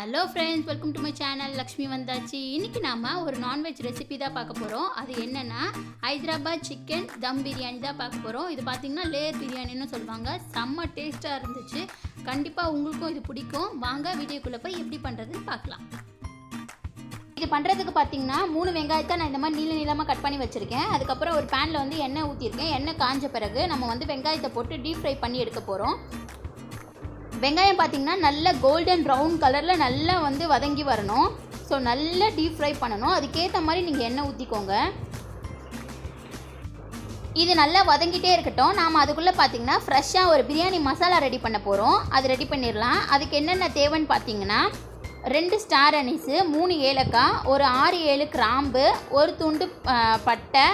Hello friends welcome to my channel Lakshmi வந்தாச்சு இன்றைக்கி நாம் ஒரு நான்வெஜ் ரெசிபி தான் பார்க்க போகிறோம் அது என்னென்னா ஹைதராபாத் சிக்கன் தம் பிரியாணி தான் பார்க்க போகிறோம் இது பார்த்திங்கன்னா லேயர் பிரியாணின்னு சொல்லுவாங்க. செம்ம டேஸ்ட்டாக இருந்துச்சு. கண்டிப்பாக உங்களுக்கும் இது பிடிக்கும். வாங்க வீடியோக்குள்ளே போய் எப்படி பண்ணுறதுன்னு பார்க்கலாம். இது பண்ணுறதுக்கு பார்த்தீங்கன்னா மூணு வெங்காயத்தை நான் இந்த மாதிரி நீள நீளமாக கட் பண்ணி வச்சுருக்கேன். அதுக்கப்புறம் ஒரு பேனில் வந்து எண்ணெய் ஊற்றிருக்கேன் எண்ணெய் காஞ்ச பிறகு நம்ம வந்து வெங்காயத்தை போட்டு டீப் ஃப்ரை பண்ணி எடுக்க போகிறோம் வெங்காயம் பார்த்தீங்கன்னா நல்ல கோல்டன் ப்ரௌன் கலரில் நல்லா வந்து வதங்கி வரணும். ஸோ நல்லா டீப் ஃப்ரை பண்ணணும். அதுக்கேற்ற மாதிரி நீங்கள் எண்ணெய் ஊற்றிக்கோங்க இது நல்லா வதங்கிட்டே இருக்கட்டும். நாம் அதுக்குள்ளே பார்த்தீங்கன்னா ஃப்ரெஷ்ஷாக ஒரு பிரியாணி மசாலா ரெடி பண்ண போகிறோம் அது ரெடி பண்ணிடலாம் அதுக்கு என்னென்ன தேவைன்னு பார்த்தீங்கன்னா ரெண்டு ஸ்டார் அனிஸு மூணு ஏலக்காய் ஒரு ஆறு ஏழு கிராம்பு ஒரு துண்டு பட்டை.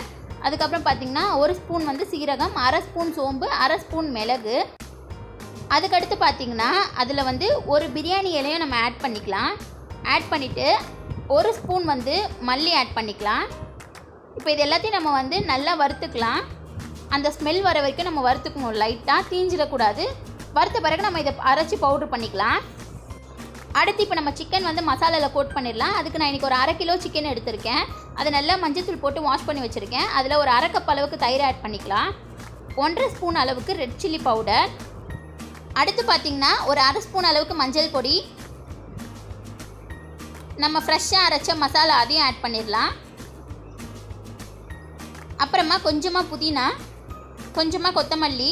அதுக்கப்புறம் பார்த்தீங்கன்னா ஒரு ஸ்பூன் வந்து சீரகம் அரை ஸ்பூன் சோம்பு அரை ஸ்பூன் மிளகு. அதுக்கடுத்து பார்த்தீங்கன்னா அதில் வந்து ஒரு பிரியாணி இலையும் நம்ம ஆட் பண்ணிக்கலாம். ஆட் பண்ணிவிட்டு ஒரு ஸ்பூன் வந்து மல்லி ஆட் பண்ணிக்கலாம். இப்போ இது எல்லாத்தையும் நம்ம வந்து நல்லா வறுத்துக்கலாம். அந்த ஸ்மெல் வர வரைக்கும் நம்ம வறுத்துக்கணும். லைட்டாக தீஞ்சிடக்கூடாது. வறுத்த பிறகு நம்ம இதை அரைச்சி பவுட்ரு பண்ணிக்கலாம். அடுத்து இப்போ நம்ம சிக்கன் வந்து மசாலாவில் கோட் பண்ணிடலாம். அதுக்கு நான் இன்றைக்கி ஒரு அரை கிலோ சிக்கன் எடுத்திருக்கேன். அதை நல்லா மஞ்சத்தூள் போட்டு வாஷ் பண்ணி வச்சுருக்கேன். அதில் ஒரு அரை கப் அளவுக்கு தயிர் ஆட் பண்ணிக்கலாம். ஒன்றரை ஸ்பூன் அளவுக்கு ரெட் சில்லி பவுடர் அடுத்து பார்த்தீங்கன்னா ஒரு அரை ஸ்பூன் அளவுக்கு மஞ்சள் பொடி. நம்ம ஃப்ரெஷ்ஷாக அரைச்ச மசாலா அதையும் ஆட் பண்ணிடலாம். அப்புறமா கொஞ்சமாக புதினா கொஞ்சமாக கொத்தமல்லி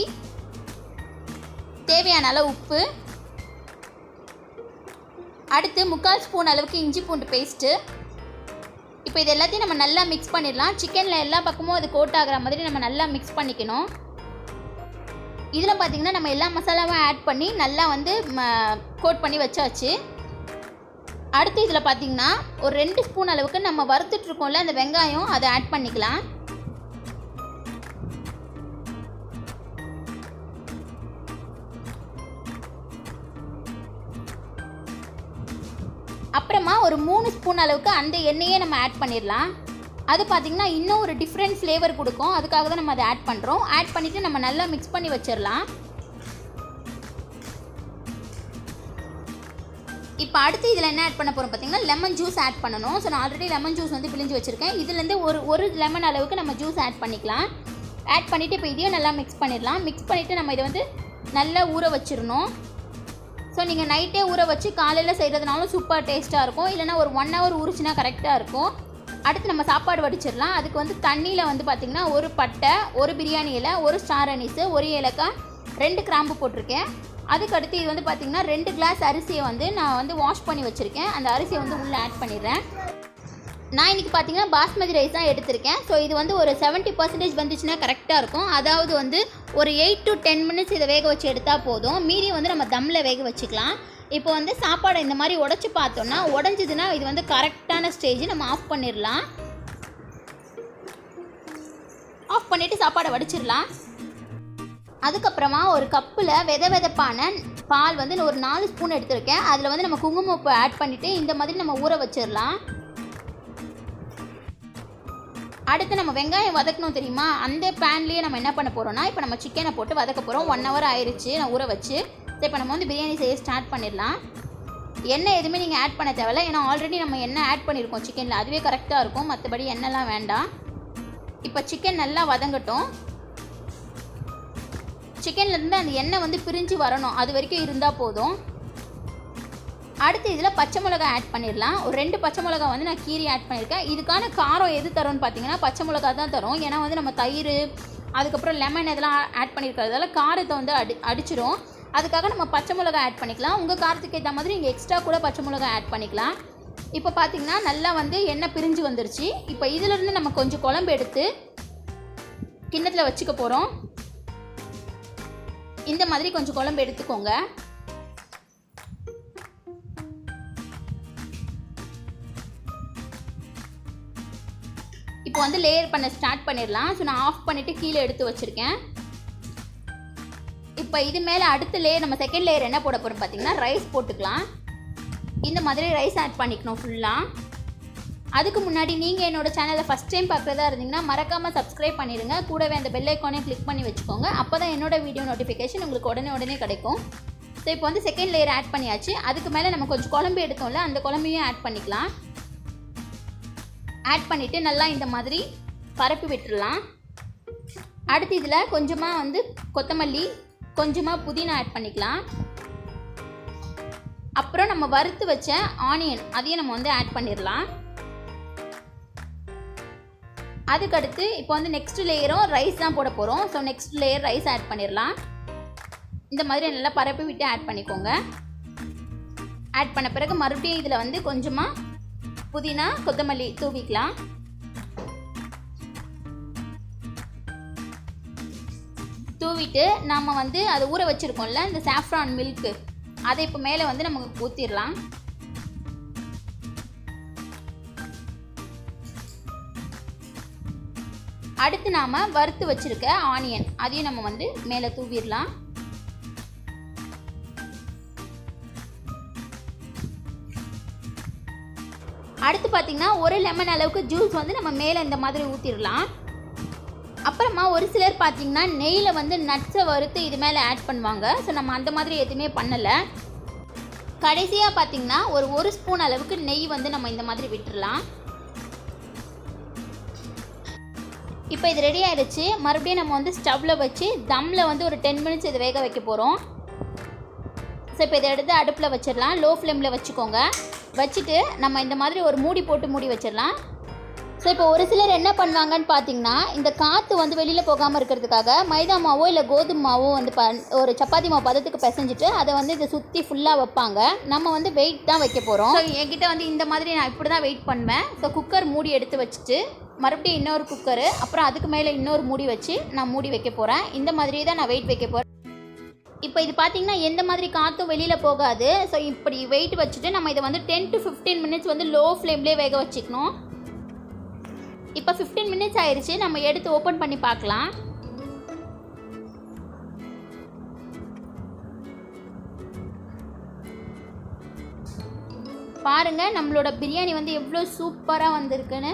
தேவையான அளவு உப்பு. அடுத்து முக்கால் ஸ்பூன் அளவுக்கு இஞ்சி பூண்டு பேஸ்ட்டு இப்போ இது எல்லாத்தையும் நம்ம நல்லா மிக்ஸ் பண்ணிடலாம். சிக்கனில் எல்லா பக்கமும் அது கோட் ஆகிற மாதிரி நம்ம நல்லா மிக்ஸ் பண்ணிக்கணும். இதில் பார்த்தீங்கன்னா நம்ம எல்லா மசாலாவும் ஆட் பண்ணி நல்லா வந்து கோட் பண்ணி வச்சாச்சு. அடுத்து இதில் பார்த்தீங்கன்னா ஒரு ரெண்டு ஸ்பூன் அளவுக்கு நம்ம வறுத்துட்ருக்கோம்ல அந்த வெங்காயம் அதை ஆட் பண்ணிக்கலாம். அப்புறமா ஒரு மூணு ஸ்பூன் அளவுக்கு அந்த எண்ணெயே நம்ம ஆட் பண்ணிடலாம். அது பார்த்திங்கன்னா இன்னும் ஒரு டிஃப்ரெண்ட் ஃப்ளேவர் கொடுக்கும். அதுக்காக தான் நம்ம அதை ஆட் பண்ணுறோம் ஆட் பண்ணிவிட்டு நம்ம நல்லா மிக்ஸ் பண்ணி வச்சிடலாம் இப்போ அடுத்து இதில் என்ன ஆட் பண்ண போகிறோம் பார்த்தீங்கன்னா லெமன் ஜூஸ் ஆட் பண்ணணும். ஸோ நான் ஆல்ரெடி லெமன் ஜூஸ் வந்து பிழிஞ்சு வச்சுருக்கேன். இதுலேருந்து ஒரு ஒரு லெமன் அளவுக்கு நம்ம ஜூஸ் ஆட் பண்ணிக்கலாம். ஆட் பண்ணிவிட்டு இப்போ இதையும் நல்லா மிக்ஸ் பண்ணிடலாம் மிக்ஸ் பண்ணிவிட்டு நம்ம இதை வந்து நல்லா ஊற வச்சிடணும் ஸோ நீங்கள் நைட்டே ஊற வச்சு காலையில் செய்கிறதுனாலும் சூப்பர் டேஸ்ட்டாக இருக்கும். இல்லைனா ஒரு ஒன் ஹவர் ஊறிச்சுனா கரெக்டாக இருக்கும். அடுத்து நம்ம சாப்பாடு வடிச்சிடலாம். அதுக்கு வந்து தண்ணியில் வந்து பார்த்திங்கன்னா ஒரு பட்டை ஒரு பிரியாணி இலை ஒரு ஸ்டார் அனிஸு ஒரு ஏலக்காய் ரெண்டு கிராம்பு போட்டிருக்கேன். அதுக்கடுத்து இது வந்து பார்த்திங்கன்னா ரெண்டு கிளாஸ் அரிசியை வந்து நான் வந்து வாஷ் பண்ணி வச்சுருக்கேன். அந்த அரிசியை வந்து உள்ளே ஆட் பண்ணிடுறேன். நான் இன்றைக்கி பார்த்தீங்கன்னா பாஸ்மதி ரைஸ் தான் எடுத்திருக்கேன். ஸோ இது வந்து ஒரு 70% பர்சன்டேஜ் வந்துச்சுன்னா கரெக்டாக இருக்கும். அதாவது வந்து ஒரு எயிட் டு டென் மினிட்ஸ் இதை வேக வச்சு எடுத்தால் போதும். மீதி வந்து நம்ம தம்மில் வேக வச்சுக்கலாம். இப்போ வந்து சாப்பாடை இந்த மாதிரி உடச்சி பார்த்தோன்னா உடஞ்சதுன்னா இது வந்து கரெக்டான ஸ்டேஜ் நம்ம ஆஃப் பண்ணிடலாம். ஆஃப் பண்ணிவிட்டு சாப்பாடை வடிச்சிடலாம். அதுக்கப்புறமா ஒரு கப்பில் வித வெதப்பான பால் வந்து நான் ஒரு நாலு ஸ்பூன் எடுத்திருக்கேன். அதில் வந்து நம்ம குங்குமப்பூ ஆட் பண்ணிவிட்டு இந்த மாதிரி நம்ம ஊற வச்சிடலாம். அடுத்து நம்ம வெங்காயம் வதக்கணும் தெரியுமா? அந்த பேன்லேயே நம்ம என்ன பண்ண போகிறோம்னா இப்போ நம்ம சிக்கனை போட்டு வதக்க போகிறோம் ஒன் ஹவர் ஆயிடுச்சு நான் ஊற வச்சு. ஸோ இப்போ நம்ம வந்து பிரியாணி செய்ய ஸ்டார்ட் பண்ணிடலாம். எண்ணெய் எதுவுமே நீங்கள் ஆட் பண்ண தேவையில்ல. ஏன்னா ஆல்ரெடி நம்ம எண்ணெய் ஆட் பண்ணியிருக்கோம் சிக்கனில் அதுவே கரெக்டாக இருக்கும். மற்றபடி எண்ணெய்லாம் வேண்டாம். இப்போ சிக்கன் நல்லா வதங்கட்டும். சிக்கன்லேருந்து அந்த எண்ணெய் வந்து பிரிஞ்சு வரணும். அது வரைக்கும் இருந்தால் போதும். அடுத்து இதில் பச்சை மிளகா ஆட் பண்ணிடலாம். ஒரு ரெண்டு பச்சை மிளகா வந்து நான் கீரி ஆட் பண்ணியிருக்கேன். இதுக்கான காரம் எது தரும்னு பார்த்தீங்கன்னா பச்சை மிளகா தான் தரும். ஏன்னா வந்து நம்ம தயிர் அதுக்கப்புறம் லெமன் இதெல்லாம் ஆட் பண்ணியிருக்கிறதால காரத்தை வந்து அடி அடிச்சிடும் அதுக்காக நம்ம பச்சை மிளகா ஆட் பண்ணிக்கலாம். உங்கள் காரத்துக்கு ஏற்ற மாதிரி நீங்கள் எக்ஸ்ட்ரா கூட பச்சை மிளகா ஆட் பண்ணிக்கலாம். இப்போ பார்த்தீங்கன்னா நல்லா வந்து எண்ணெய் பிரிஞ்சு வந்துருச்சு. இப்போ இதிலிருந்து நம்ம கொஞ்சம் குழம்பு எடுத்து கிண்ணத்தில் வச்சுக்க போகிறோம் இந்த மாதிரி கொஞ்சம் குழம்பு எடுத்துக்கோங்க. இப்போ வந்து லேயர் பண்ண ஸ்டார்ட் பண்ணிடலாம். ஸோ நான் ஆஃப் பண்ணிவிட்டு கீழே எடுத்து வச்சுருக்கேன். இப்போ இது மேலே அடுத்த லேயர் நம்ம செகண்ட் லேயர் என்ன போட போகிறோம் பார்த்தீங்கன்னா ரைஸ் போட்டுக்கலாம். இந்த மாதிரி ரைஸ் ஆட் பண்ணிக்கணும் ஃபுல்லாக அதுக்கு முன்னாடி நீங்கள் என்னோட சேனலை ஃபஸ்ட் டைம் பார்க்குறதா இருந்தீங்கன்னா மறக்காமல் சப்ஸ்கிரைப் பண்ணிடுங்க. கூடவே அந்த பெல் ஐக்கானே கிளிக் பண்ணி வச்சுக்கோங்க. அப்போ தான் என்னோடய வீடியோ நோட்டிஃபிகேஷன் உங்களுக்கு உடனே உடனே கிடைக்கும். ஸோ இப்போ வந்து செகண்ட் லேயர் ஆட் பண்ணியாச்சு. அதுக்கு மேலே நம்ம கொஞ்சம் குழம்பு எடுத்தோம்ல அந்த குழம்பையும் ஆட் பண்ணிக்கலாம். ஆட் பண்ணிவிட்டு நல்லா இந்த மாதிரி பரப்பி விட்டுறலாம். அடுத்து இதில் கொஞ்சமாக வந்து கொத்தமல்லி கொஞ்சமாக புதினா ஆட் பண்ணிக்கலாம். அப்புறம் நம்ம வறுத்து வச்ச ஆனியன் அதையும் நம்ம வந்து ஆட் பண்ணிடலாம். அதுக்கடுத்து இப்போ வந்து நெக்ஸ்ட் லேயரும் ரைஸ் தான் போட போகிறோம் so next layer rice add பண்ணிடலாம். இந்த மாதிரி நல்லா பரப்பி விட்டு ஆட் பண்ணிக்கோங்க. ஆட் பண்ண பிறகு மறுபடியும் இதில் வந்து கொஞ்சமாக புதினா கொத்தமல்லி தூவிக்கலாம். தூவிட்டு நம்ம வந்து அதை ஊற வச்சுருக்கோம்ல இந்த சாஃப்ரான் மில்க்கு அதை இப்போ மேலே வந்து நமக்கு ஊற்றிடலாம் அடுத்து நாம் வறுத்து வச்சுருக்க ஆனியன் அதையும் நம்ம வந்து மேலே தூவிடலாம். அடுத்து பார்த்திங்கன்னா ஒரு லெமன் அளவுக்கு ஜூஸ் வந்து நம்ம மேலே இந்த மாதிரி ஊற்றிடலாம் அப்புறமா ஒரு சிலர் பார்த்திங்கன்னா நெய்யில் வந்து நட்ஸை வறுத்து இது மேலே ஆட் பண்ணுவாங்க. ஸோ நம்ம அந்த மாதிரி எதுவுமே பண்ணலை. கடைசியாக பார்த்திங்கன்னா ஒரு ஒரு ஸ்பூன் அளவுக்கு நெய் வந்து நம்ம இந்த மாதிரி விட்டுடலாம் இப்போ இது ரெடி ஆயிடுச்சு. மறுபடியும் நம்ம வந்து ஸ்டவ்வில் வச்சு தம்மில் வந்து ஒரு டென் மினிட்ஸ் இது வேக வைக்க போகிறோம் ஸோ இப்போ இதை எடுத்து அடுப்பில் வச்சிடலாம். லோ ஃப்ளேமில் வச்சுக்கோங்க. வச்சுட்டு நம்ம இந்த மாதிரி ஒரு மூடி போட்டு மூடி வச்சிடலாம். ஸோ இப்போ ஒரு சிலர் என்ன பண்ணுவாங்கன்னு பார்த்தீங்கன்னா இந்த காற்று வந்து வெளியில் போகாமல் இருக்கிறதுக்காக மைதா மாவோ இல்லை கோதுமை மாவோ வந்து ப ஒரு சப்பாத்தி மாவு பதத்துக்கு பிசைஞ்சிட்டு அதை வந்து இதை சுற்றி ஃபுல்லாக வைப்பாங்க. நம்ம வந்து வெயிட் தான் வைக்க போகிறோம் ஸோ என்கிட்ட வந்து இந்த மாதிரி நான் இப்படி தான் வெயிட் பண்ணுவேன். ஸோ குக்கர் மூடி எடுத்து வச்சுட்டு மறுபடியும் இன்னொரு குக்கரு அப்புறம் அதுக்கு மேலே இன்னொரு மூடி வச்சு நான் மூடி வைக்க போகிறேன் இந்த மாதிரி தான் நான் வெயிட் வைக்க போகிறேன் இப்போ இது பார்த்தீங்கன்னா எந்த மாதிரி காற்றும் வெளியில் போகாது. ஸோ இப்படி வெயிட் வச்சுட்டு நம்ம இதை வந்து டென் டு ஃபிஃப்டீன் மினிட்ஸ் வந்து லோ ஃப்ளேம்லேயே வேக வச்சுக்கணும். இப்போ ஃபிஃப்டீன் மினிட்ஸ் ஆயிடுச்சு நம்ம எடுத்து ஓப்பன் பண்ணி பார்க்கலாம். பாருங்க நம்மளோட பிரியாணி வந்து எவ்வளோ சூப்பராக வந்திருக்குன்னு.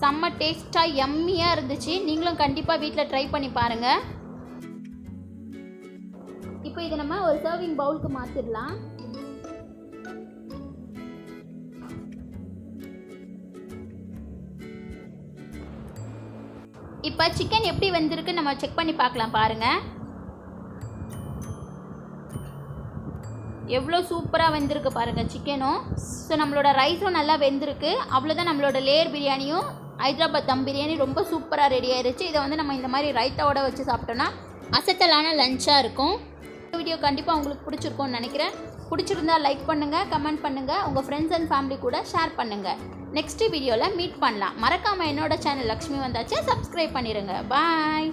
செம்ம டேஸ்ட்டாக எம்மியாக இருந்துச்சு. நீங்களும் கண்டிப்பாக வீட்டில் ட்ரை பண்ணி பாருங்கள் இப்போ இதை நம்ம ஒரு சர்விங் பவுலுக்கு மாற்றிடலாம் இப்போ சிக்கன் எப்படி வந்திருக்கு நம்ம செக் பண்ணி பார்க்கலாம் பாருங்கள் எவ்வளோ சூப்பராக வெந்திருக்கு பாருங்கள் சிக்கனும் ஸோ நம்மளோட ரைஸும் நல்லா வெந்திருக்கு. அவ்வளோதான் நம்மளோட லேயர் பிரியாணியும் ஹைதராபாத் தம் பிரியாணி ரொம்ப சூப்பராக ரெடி ஆயிருச்சு. இதை வந்து நம்ம இந்த மாதிரி ரைத்தாவோட வச்சு சாப்பிட்டோன்னா அசத்தலான லஞ்சாக இருக்கும். வீடியோ கண்டிப்பாக உங்களுக்கு பிடிச்சிருக்கும்னு நினைக்கிறேன். பிடிச்சிருந்தா லைக் பண்ணுங்கள் கமெண்ட் பண்ணுங்கள் உங்கள் ஃப்ரெண்ட்ஸ் அண்ட் ஃபேமிலி கூட ஷேர் பண்ணுங்கள் நெக்ஸ்ட் வீடியோவில் மீட் பண்ணலாம். மறக்காமல் என்னோட சேனல் லக்ஷ்மி வந்தாச்சு சப்ஸ்கிரைப் பண்ணிடுங்க பாய்